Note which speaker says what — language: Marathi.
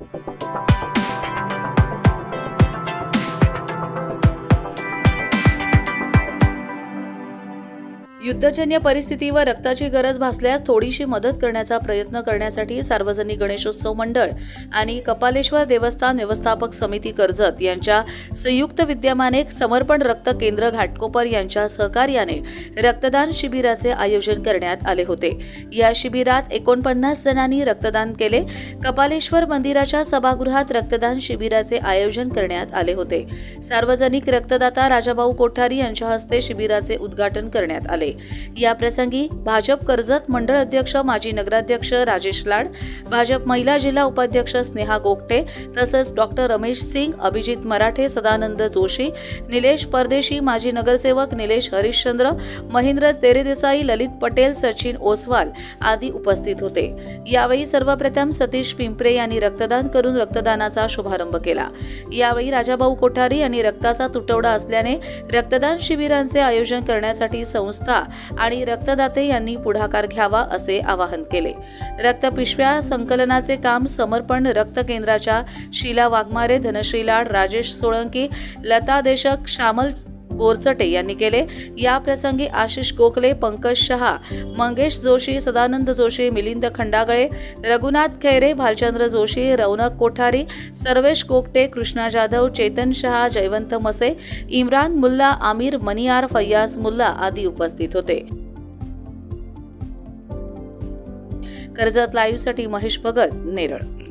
Speaker 1: Thank you. युद्धजन्य परिस्थितीवर रक्ताची गरज भासल्यास थोडीशी मदत करण्याचा प्रयत्न करण्यासाठी सार्वजनिक गणेशोत्सव मंडळ आणि कपालेश्वर देवस्थान व्यवस्थापक समिती कर्जत यांच्या संयुक्त विद्यमाने समर्पण रक्त केंद्र घाटकोपर यांच्या सहकार्याने रक्तदान शिबिराचे आयोजन करण्यात आले होते. या शिबिरात एकोणपन्नास जणांनी रक्तदान केले. कपालेश्वर मंदिराच्या सभागृहात रक्तदान शिबिराचे आयोजन करण्यात आले होते. सार्वजनिक रक्तदाता राजाभाऊ कोठारी यांच्या हस्ते शिबिराचे उद्घाटन करण्यात आले. याप्रसंगी भाजप कर्जत मंडळ अध्यक्ष माजी नगराध्यक्ष राजेश लाड भाजप महिला जिल्हा उपाध्यक्ष स्नेहा गोगटे तसंच डॉक्टर रमेश सिंग अभिजित मराठे सदानंद जोशी निलेश परदेशी माजी नगरसेवक निलेश हरिश्चंद्र महेंद्र तेरेदेसाई ललित पटेल सचिन ओसवाल आदी उपस्थित होते. यावेळी सर्वप्रथम सतीश पिंपरे यांनी रक्तदान करून रक्तदानाचा शुभारंभ केला. यावेळी राजाभाऊ कोठारी यांनी रक्ताचा तुटवडा असल्याने रक्तदान शिबिरांचे आयोजन करण्यासाठी संस्था आणि रक्तदाते यांनी पुढाकार घ्यावा असे आवाहन केले. रक्तपिशव्या संकलनाचे काम समर्पण रक्त केंद्राच्या शीला वाघमारे धनश्री लाड राजेश सोळंकी लता देशक श्यामल बोरचटे यांनी केले. या प्रसंगी आशिष गोखले पंकज शहा मंगेश जोशी सदानंद जोशी मिलिंद खंडागळे रघुनाथ खैरे भालचंद्र जोशी रौनक कोठारी सर्वेश कोकटे कृष्णा जाधव चेतन शहा जयवंत मसे इम्रान मुल्ला आमिर मनियार फैयाज मुल्ला आदी उपस्थित होते. कर्जत लाईव्हसाठी महेश भगत नेरळ.